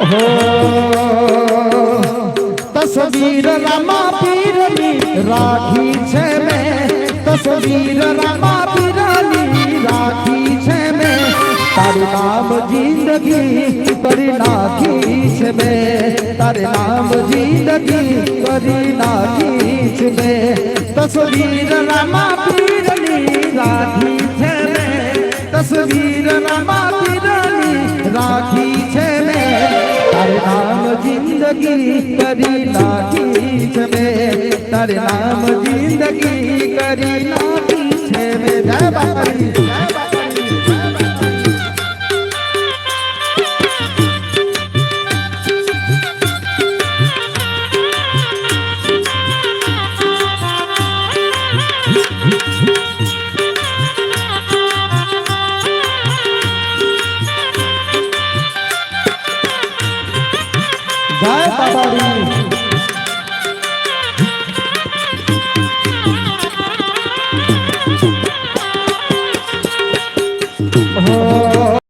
હો તસવીર રામા પીરની રાખી છે મેં તસવીર રામા પીરની રાખી છે મેં તારું નામ જિંદગી કરી નાખી છે મેં તારે નામ જિંદગી કરી નાખી છે મેં તસવીર રામા પીરની રાખી છે મેં તસવીર રામા પીરની રાખી જિંદગી કરી નાખી છે મે તારે નામ જિંદગી કરી નાખી છે મે જય બાબાજી जय बाबा दी Oh.